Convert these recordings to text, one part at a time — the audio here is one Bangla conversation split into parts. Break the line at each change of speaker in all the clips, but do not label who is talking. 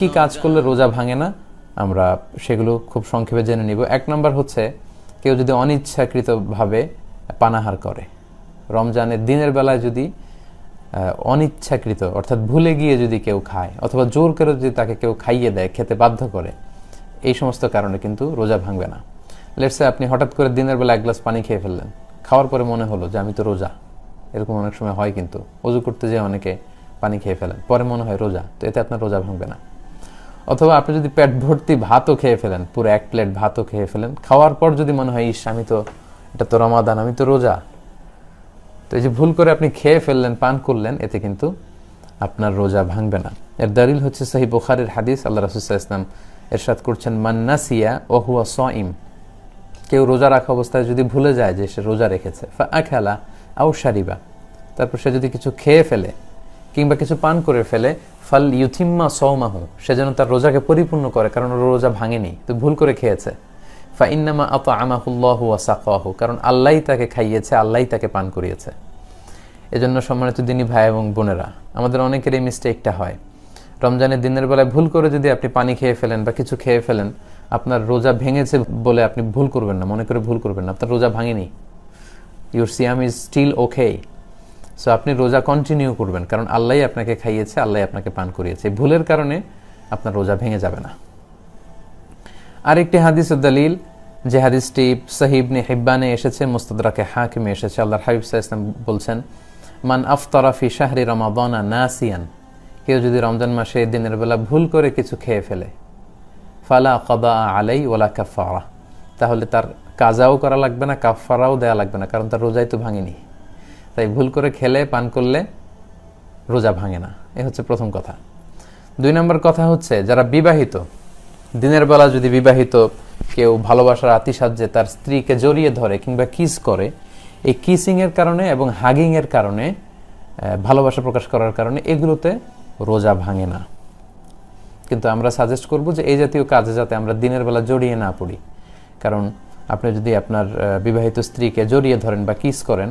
কি কাজ করলে রোজা ভাঙে না, আমরা সেগুলো খুব সংক্ষেপে জেনে নিব। এক নম্বর হচ্ছে, কেউ যদি অনিচ্ছাকৃতভাবে পানাহার করে, রমজানের দিনের বেলায় যদি অনিচ্ছাকৃত, অর্থাৎ ভুলে গিয়ে যদি কেউ খায়, অথবা জোর করে যদি তাকে কেউ খাইয়ে দেয়, খেতে বাধ্য করে, এই সমস্ত কারণে কিন্তু রোজা ভাঙবে না। লেটসে আপনি হঠাৎ করে দিনের বেলা এক গ্লাস পানি খেয়ে ফেললেন, খাওয়ার পরে মনে হলো যে আমি তো রোজা। এরকম অনেক সময় হয় কিন্তু, অজু করতে যেয়ে অনেকে পানি খেয়ে ফেলেন, পরে মনে হয় রোজা, তো এতে আপনার রোজা ভাঙবে না। অথবা আপনি যদি পেট ভর্তি ভাতও খেয়ে ফেলেন, পুরো এক প্লেট ভাতও খেয়ে ফেলেন, খাওয়ার পর যদি মনে হয়, ইস, আমি তো, এটা তো রমাদান, আমি তো রোজা। তো এই যে ভুল করে আপনি খেয়ে ফেললেন, পান করলেন, এতে কিন্তু আপনার রোজা ভাঙবে না। এর দালিল হচ্ছে সাহি বুখারের হাদিস, আল্লাহ রাসুসাহ ইসলাম এরশাদ করছেন মান্নাসিয়া ওহুয়া সইম। কেউ রোজা রাখা অবস্থায় যদি ভুলে যায় যে সে রোজা রেখেছে খেলা আউ সারিবা তারপর সে যদি কিছু খেয়ে ফেলে কিংবা কিছু পান করে ফেলে, ফাল ইউথিম্মা সৌমাহ সে যেন তার রোজাকে পরিপূর্ণ করে, কারণ ওর রোজা ভাঙেনি, তো ভুল করে খেয়েছে। ফা ইন্নামা আত আমাহুল্লাহ ওয়াসাকাহু কারণ আল্লাহ তাকে খাইয়েছে, আল্লাহ তাকে পান করিয়েছে। এজন্য সম্মানিত দিনী ভাই এবং বোনেরা, আমাদের অনেকের এই মিস্টেকটা হয়। রমজানের দিনের বেলায় ভুল করে যদি আপনি পানি খেয়ে ফেলেন বা কিছু খেয়ে ফেলেন, আপনার রোজা ভেঙেছে বলে আপনি ভুল করবেন না, মনে করে ভুল করবেন না, আপনার রোজা ভাঙেনি। ইউর সিয়াম ইজ স্টিল ওকে সো আপনি রোজা কন্টিনিউ করবেন। কারণ আল্লাহ আপনাকে খাইয়েছে, আল্লাহ আপনাকে পান করিয়েছে। ভুলের কারণে আপনার রোজা ভেঙে যাবে না। আরেকটি হাদিস দলিল, যে হাদিসটি সাহিবনে হিব্বানে এসেছে, মুস্তদরাকে হাকিমে এসেছে। আল্লাহর হাবিব সাহা ইসলাম বলছেন, মান আফতারাফি শাহরি রমাদানা নাসিয়ান কেউ যদি রমজান মাসে দিনের বেলা ভুল করে কিছু খেয়ে ফেলে, ফালা কদা আলাই ওলা কাফারা তাহলে তার কাজাও করা লাগবে না কাফারাও দেওয়া লাগবে না, কারণ তার রোজাই তো ভাঙেনি। তাই ভুল করে খেলে, পান করলে রোজা ভাঙে না। এ হচ্ছে প্রথম কথা। দুই নম্বর কথা হচ্ছে, যারা বিবাহিত, দিনের বেলা যদি বিবাহিত কেউ ভালোবাসার আতিসাহ্যে তার স্ত্রীকে জড়িয়ে ধরে কিংবা কিস করে, এই কিসিংয়ের কারণে এবং হাগিংয়ের কারণে ভালোবাসা প্রকাশ করার কারণে এগুলোতে রোজা ভাঙে না। কিন্তু আমরা সাজেস্ট করব যে এই জাতীয় কাজে যাতে আমরা দিনের বেলা জড়িয়ে না পড়ি। কারণ আপনি যদি আপনার বিবাহিত স্ত্রীকে জড়িয়ে ধরেন বা কিস করেন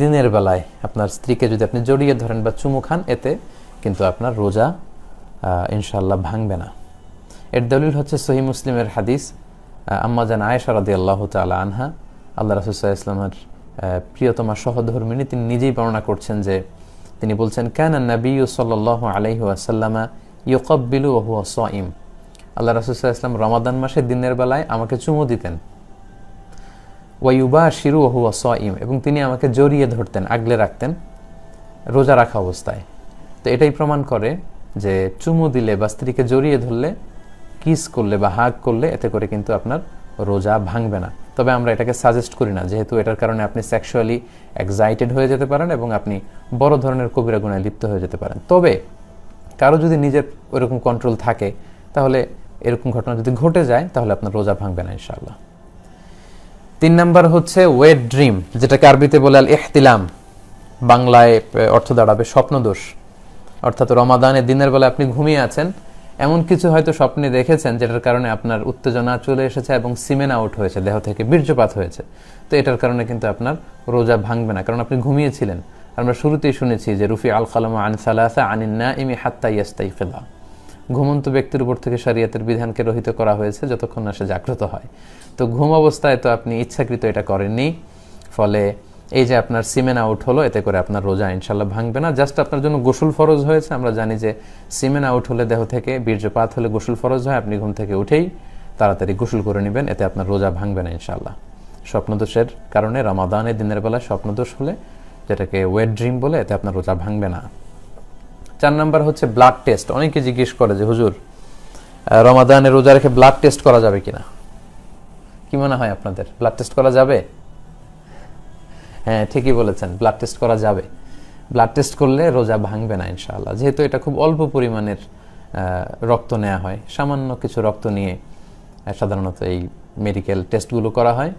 দিনের বেলায় আপনার স্ত্রীকে যদি আপনি জড়িয়ে ধরেন বা চুমু খান এতে কিন্তু আপনার রোজা ইনশাল্লাহ ভাঙবে না। এর দলিল হচ্ছে সহি মুসলিমের হাদিস আহ, আম্মা জান আয়েশা রাদি আল্লাহ তালা আনহা আল্লাহ রাসুসাহ ইসলামের প্রিয়তমা সহধর্মিনী তিনি নিজেই বর্ণনা করছেন যে তিনি বলছেন কেন নবী সাল্লাহ আলাইহি আসাল্লামা ইউকব্বিলু ওহু সইম আল্লাহ রাসুসাহ ইসলাম রমাদান মাসে দিনের বেলায় আমাকে চুমু দিতেন। ওয়াইবা শিরু ওহু সইম, এবং তিনি আমাকে জড়িয়ে ধরতেন, আগলে রাখতেন, রোজা রাখা অবস্থায়। তো এটাই প্রমাণ করে যে চুমু দিলে বা স্ত্রীকে জড়িয়ে ধরলে, কিস করলে বা হাগ করলে, এতে করে কিন্তু আপনার রোজা ভাঙবে না। তবে আমরা এটাকে সাজেস্ট করি না, যেহেতু এটার কারণে আপনি সেক্সুয়ালি এক্সাইটেড হয়ে যেতে পারেন এবং আপনি বড় ধরনের কবিরা গুণায় লিপ্ত হয়ে যেতে পারেন। তবে কারও যদি নিজের ওইরকম কন্ট্রোল থাকে, তাহলে এরকম ঘটনা যদি ঘটে যায়, তাহলে আপনার রোজা ভাঙবে না, ইনশাআল্লাহ। তিন নাম্বার হচ্ছে ওয়েট ড্রিম যেটাকে আরবিতে বলে আল ইহতিলাম বাংলায় অর্থ দাঁড়াবে স্বপ্নদোষ। অর্থাৎ রমাদানের দিনের বেলা আপনি ঘুমিয়ে আছেন, এমন কিছু হয়তো স্বপ্নে দেখেছেন যেটার কারণে আপনার উত্তেজনা চলে এসেছে এবং সিমেন আউট হয়েছে, দেহ থেকে বীর্যপাত হয়েছে। তো এটার কারণে কিন্তু আপনার রোজা ভাঙবে না, কারণ আপনি ঘুমিয়েছিলেন। আমরা শুরুতেই শুনেছি যে, রুফি আল খালামা আন সালাসা আনিন্না ইমি হাত্তা ইয়াস্তাই ফেলা ঘুমন্ত ব্যক্তির উপর থেকে শরীয়তের বিধানকে রহিত করা হয়েছে যতক্ষণ না সে জাগ্রত হয়। তো ঘুম অবস্থায় তো আপনি ইচ্ছাকৃত এটা করেননি, ফলে এই যে আপনার সিমেন আউট হলো, এতে করে আপনার রোজা ইনশাল্লাহ ভাঙবে না। জাস্ট আপনার জন্য গোসল ফরজ হয়েছে, আমরা জানি যে সিমেন আউট হলে দেহ থেকে বীর্যপাত হলে গোসল ফরজ হয়, আপনি ঘুম থেকে উঠেই তাড়াতাড়ি গোসল করে নেবেন, এতে আপনার রোজা ভাঙবে না ইনশাল্লাহ। স্বপ্নদোষের কারণে রমাদানের দিনের বেলা স্বপ্নদোষ হলে, যেটাকে ওয়েট ড্রিম বলে, এতে আপনার রোজা ভাঙবে না। চার নাম্বার হচ্ছে ব্লাড টেস্ট অনেকে জিজ্ঞেস করে যে, হুজুর রমাদানে রোজা রেখে ব্লাড টেস্ট করা যাবে কিনা? কি মনে হয় আপনাদের? ব্লাড টেস্ট করা যাবে? হ্যাঁ ঠিকই বলেছেন ব্লাড টেস্ট করা যাবে। ব্লাড টেস্ট করলে রোজা ভাঙবে না, ইনশাআল্লাহ। যেহেতু এটা খুব অল্প পরিমাণের রক্ত নেওয়া হয়, সামান্য কিছু রক্ত নিয়ে সাধারণত এই মেডিকেল টেস্টগুলো করা হয়।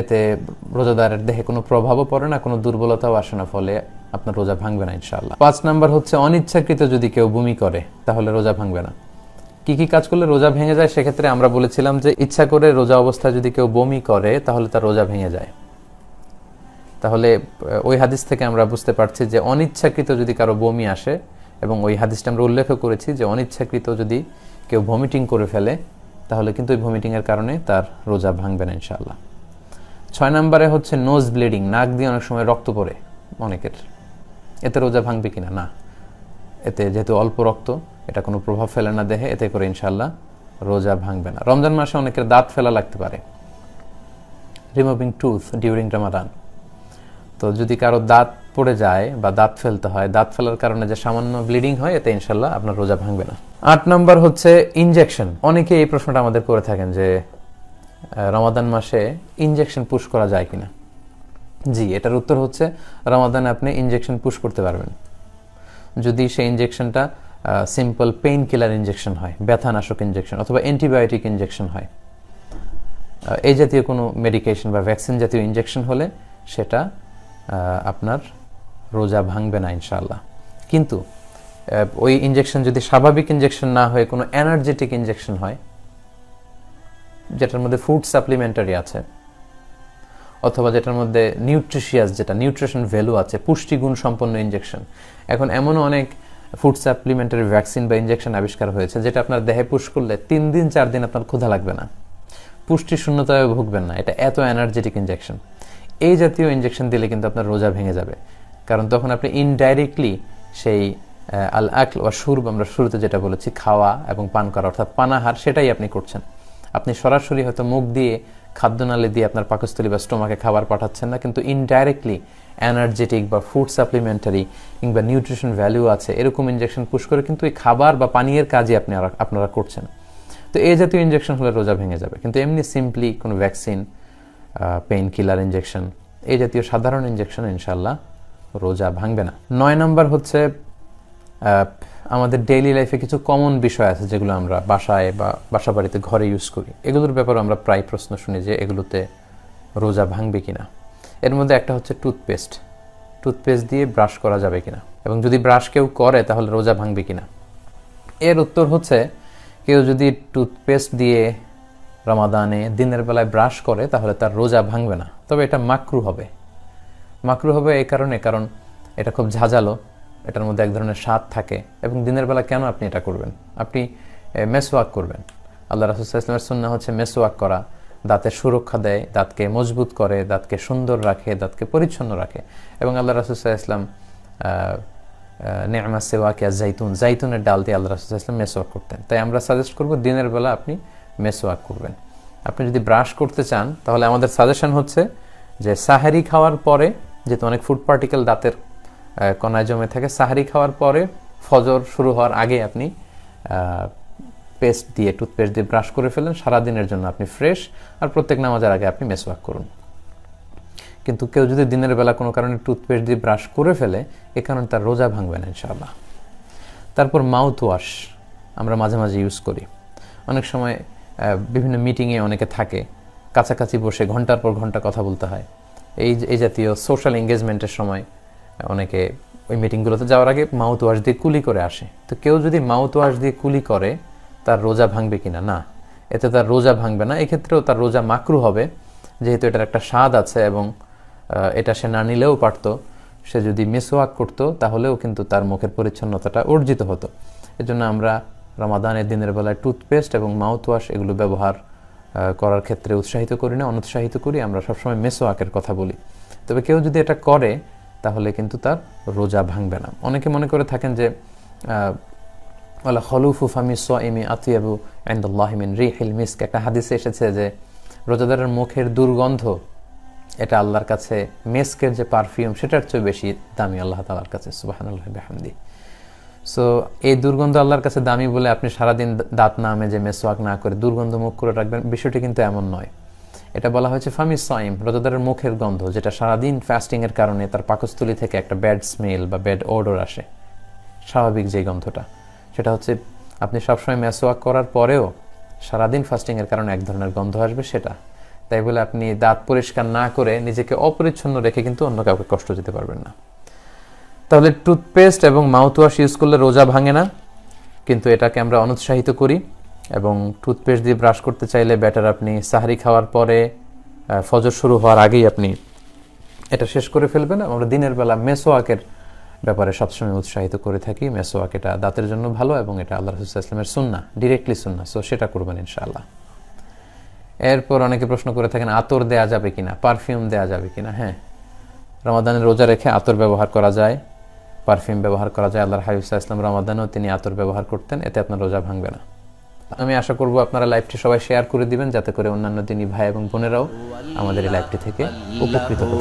এতে রোজাদারের দেহে কোনো প্রভাবও পড়ে না, কোনো দুর্বলতাও আসে না, ফলে আপনার রোজা ভাঙবে না ইনশাআল্লাহ। পাঁচ নাম্বার হচ্ছে, অনিচ্ছাকৃত যদি কেউ বমি করে, তাহলে রোজা ভাঙবে না। কি কি কাজ করলে রোজা ভেঙে যায় সেক্ষেত্রে আমরা বলেছিলাম যে, ইচ্ছা করে রোজা অবস্থায় যদি কেউ বমি করে, তাহলে তার রোজা ভেঙে যায়। তাহলে ওই হাদিস থেকে আমরা বুঝতে পারছি যে, অনিচ্ছাকৃত যদি কারও বমি আসে, এবং ওই হাদিসটা আমরা উল্লেখ করেছি যে, অনিচ্ছাকৃত যদি কেউ ভমিটিং করে ফেলে, তাহলে কিন্তু ওই ভমিটিংয়ের কারণে তার রোজা ভাঙবে না ইনশাআল্লাহ। ছয় নম্বরে হচ্ছে নোজ ব্লিডিং নাক দিয়ে অনেক সময় রক্ত পড়ে অনেকের। এতে রোজা ভাঙবে কিনা? না। এতে যেহেতু অল্প রক্ত, এটা কোনো প্রভাব ফেলে না দেহে, এতে করে ইনশাল্লাহ রোজা ভাঙবে না। রমজান মাসে অনেকের দাঁত ফেলা লাগতে পারে। রিমুভিং টুথ ডিউরিং রামাদান তো যদি কারও দাঁত পড়ে যায় বা দাঁত ফেলতে হয়, দাঁত ফেলার কারণে যে সামান্য ব্লিডিং হয়, এতে ইনশাল্লাহ আপনার রোজা ভাঙবে না। আট নম্বর হচ্ছে ইনজেকশন অনেকে এই প্রশ্নটা আমাদের করে থাকেন যে রমাদান মাসে ইনজেকশন পুশ করা যায় কিনা? জি, এটার উত্তর হচ্ছে রমাদানে আপনি ইনজেকশন পুশ করতে পারবেন। যদি সেই ইনজেকশনটা সিম্পল পেইন কিলার ইনজেকশন হয়, ব্যথানাশক ইনজেকশন অথবা অ্যান্টিবায়োটিক ইনজেকশন হয় এই জাতীয় কোনো মেডিকেশন বা ভ্যাকসিন জাতীয় ইনজেকশন হলে সেটা আপনার রোজা ভাঙবে না ইনশাআল্লাহ। কিন্তু ওই ইনজেকশন যদি স্বাভাবিক ইনজেকশন না হয়ে কোনো এনার্জেটিক ইনজেকশন হয় যেটার মধ্যে ফুড সাপ্লিমেন্টারি আছে, অথবা যেটার মধ্যে নিউট্রিশিয়াস যেটা নিউট্রিশন ভ্যালু আছে, পুষ্টিগুণ সম্পন্ন ইনজেকশন এখন এমনও অনেক ফুড সাপ্লিমেন্টারি ভ্যাকসিন বা ইনজেকশন আবিষ্কার হয়েছে, যেটা আপনার দেহে পুশ করলে তিন দিন, চার দিন আপনার ক্ষুধা লাগবে না। পুষ্টি শূন্যতায় ভুগবেন না, এটা এত এনার্জেটিক ইনজেকশন এই জাতীয় ইনজেকশন দিলে কিন্তু আপনার রোজা ভেঙে যাবে। কারণ তখন আপনি ইনডাইরেক্টলি সেই আল আকল বা সুরব, আমরা শুরুতে যেটা বলেছি, খাওয়া এবং পান করা, অর্থাৎ পানাহার, সেটাই আপনি করছেন। আপনি সরাসরি হয়তো মুখ দিয়ে খাদ্যনালী দিয়ে আপনার পাকস্থলী বা স্টোমাকে খাবার পাঠাচ্ছেন না, কিন্তু ইনডাইরেক্টলি এনার্জেটিক বা ফুড সাপ্লিমেন্টারি কিংবা নিউট্রিশন ভ্যালু আছে, এরকম ইনজেকশন পুশ করে কিন্তু এই খাবার বা পানীয়ের কাজই আপনি আপনারা করছেন। তো এই জাতীয় ইনজেকশন হলে রোজা ভেঙে যাবে। কিন্তু এমনি সিম্পলি কোনো ভ্যাকসিন পেইন কিলার ইনজেকশন এই জাতীয় সাধারণ ইনজেকশন ইনশাল্লাহ রোজা ভাঙবে না। নয় নম্বর হচ্ছে আমাদের ডেইলি লাইফে কিছু কমন বিষয় আছে যেগুলো আমরা বাসায় বা বাসা বাড়িতে ঘরে ইউজ করি। এগুলোর ব্যাপারে আমরা প্রায় প্রশ্ন শুনি যে এগুলোতে রোজা ভাঙবে কিনা। এর মধ্যে একটা হচ্ছে টুথপেস্ট টুথপেস্ট দিয়ে ব্রাশ করা যাবে কিনা? এবং যদি ব্রাশ কেউ করে, তাহলে রোজা ভাঙবে কিনা? এর উত্তর হচ্ছে, কেউ যদি টুথপেস্ট দিয়ে রমাদানে দিনের বেলায় ব্রাশ করে, তাহলে তার রোজা ভাঙবে না। তবে এটা মাকরু হবে। মাকরু হবে এই কারণে, কারণ এটা খুব ঝাঁঝালো। এটার মধ্যে এক ধরনের স্বাদ থাকে এবং দিনের বেলা কেন আপনি এটা করবেন? আপনি মেসওয়াক করবেন। আল্লাহ রাসুসাল্লামের সুন্না হচ্ছে মেসওয়াক করা। দাঁতের সুরক্ষা দেয়, দাঁতকে মজবুত করে, দাঁতকে সুন্দর রাখে, দাঁতকে পরিচ্ছন্ন রাখে। এবং আল্লাহ রাসুসাহ ইসলাম নেমা সেওয়াকিয়া জাইতুন, জাইতুনের ডাল দিয়ে আল্লাহ রাসুল ইসলাম মেসওয়াক করতেন। তাই আমরা সাজেস্ট করব দিনের বেলা আপনি মেসওয়াক করবেন। আপনি যদি ব্রাশ করতে চান, তাহলে আমাদের সাজেশন হচ্ছে যে সাহারি খাওয়ার পরে, যেহেতু অনেক ফুড পার্টিকেল দাঁতের কণায় জমে থাকে সাহারি খাওয়ার পরে ফজর শুরু হওয়ার আগে আপনি পেস্ট দিয়ে, টুথপেস্ট দিয়ে ব্রাশ করে ফেলেন সারাদিনের জন্য আপনি ফ্রেশ। আর প্রত্যেক নামাজের আগে আপনি মেসওয়াক করুন। কিন্তু কেউ যদি দিনের বেলা কোনো কারণে টুথপেস্ট দিয়ে ব্রাশ করে ফেলে, এ কারণে তার রোজা ভাঙবে না, ইনশাআল্লাহ। তারপর মাউথ ওয়াশ আমরা মাঝে মাঝে ইউজ করি। অনেক সময় বিভিন্ন মিটিংয়ে অনেকে থাকে, কাছাকাছি বসে ঘণ্টার পর ঘণ্টা কথা বলতে হয়। এই এই জাতীয় সোশ্যাল এঙ্গেজমেন্টের সময় অনেকে ওই মিটিংগুলোতে যাওয়ার আগে মাউথ ওয়াশ দিয়ে কুলি করে আসে। তো কেউ যদি মাউথ ওয়াশ দিয়ে কুলি করে, তার রোজা ভাঙবে কিনা? না। এতে তার রোজা ভাঙবে না। এক্ষেত্রেও তার রোজা মাকরু হবে। যেহেতু এটার একটা স্বাদ আছে এবং এটা সে না নিলেও পারতো, সে যদি মেসোয়াক করতো, তাহলেও কিন্তু তার মুখের পরিচ্ছন্নতাটা অর্জিত হতো। এজন্য আমরা রমাদানের দিনের বেলায় টুথপেস্ট এবং মাউথ ওয়াশ এগুলো ব্যবহার করার ক্ষেত্রে উৎসাহিত করি না, অনুৎসাহিত করি। আমরা সবসময় মেসোয়াকের কথা বলি। তবে কেউ যদি এটা করে তাহলে কিন্তু তার রোজা ভাঙবে না। অনেকে মনে করে থাকেন যে আহ, ওয়ালা খলুফু ফামি সোয়াইমি আতিয়াবু আইন্দাল্লাহিমিন রিহিল মিস্ক। একটা হাদিসে এসেছে যে রোজাদারের মুখের দুর্গন্ধ এটা আল্লাহর কাছে মেস্কের যে পারফিউম সেটার চেয়ে বেশি দামি আল্লাহ তালার কাছে সুবাহানুল্লাহ বেহামদি। সো এই দুর্গন্ধ আল্লাহর কাছে দামি বলে আপনি সারাদিন দাঁত না মেজে মেসওয়াক না করে দুর্গন্ধ মুখ করে রাখবেন বিষয়টি কিন্তু এমন নয়। এটা বলা হয়েছে ফামি সাইম, রোজাদারের মুখের গন্ধ, যেটা সারাদিন ফাস্টিং এর কারণে তার পাকস্থলী থেকে একটা ব্যাড স্মেল বা ব্যাড ওডর আসে। স্বাভাবিক যে গন্ধটা। সেটা হচ্ছে, আপনি সবসময় মেসোয়াক করার পরেও সারাদিন ফাস্টিংয়ের কারণে এক ধরনের গন্ধ আসবে সেটা। তাই বলে আপনি দাঁত পরিষ্কার না করে নিজেকে অপরিচ্ছন্ন রেখে কিন্তু অন্য কাউকে কষ্ট দিতে পারবেন না। তাহলে টুথপেস্ট এবং মাউথওয়াশ ইউজ করলে রোজা ভাঙে না, কিন্তু এটাকে আমরা অনুৎসাহিত করি। এবং টুথপেস্ট দিয়ে ব্রাশ করতে চাইলে ব্যাটার আপনি সাহারি খাওয়ার পরে ফজর শুরু হওয়ার আগেই আপনি এটা শেষ করে ফেলবেন। আমরা দিনের বেলা মেসোয়াকের ব্যাপারে সবসময় উৎসাহিত করে থাকি। মেসোয়াক এটা দাঁতের জন্য ভালো এবং এটা আল্লাহ রসুল ইসলামের সুন্না ডিরেক্টলি সুন্না সো সেটা করবেন ইনশাআল্লাহ। এরপর অনেকে প্রশ্ন করে থাকেন, আতর দেয়া যাবে কিনা? পারফিউম দেয়া যাবে কিনা? হ্যাঁ। রমাদানের রোজা রেখে আতর ব্যবহার করা যায়। পারফিউম ব্যবহার করা যায়। আল্লাহর হাবিবসা ইসলাম রমাদানেও তিনি আতর ব্যবহার করতেন। এতে আপনার রোজা ভাঙবে না। আমি আশা করব আপনারা লাইভটি সবাই শেয়ার করে দিবেন, যাতে করে অন্যান্য দিনী ভাই এবং বোনেরাও আমাদের এই লাইভটি থেকে উপকৃত হতে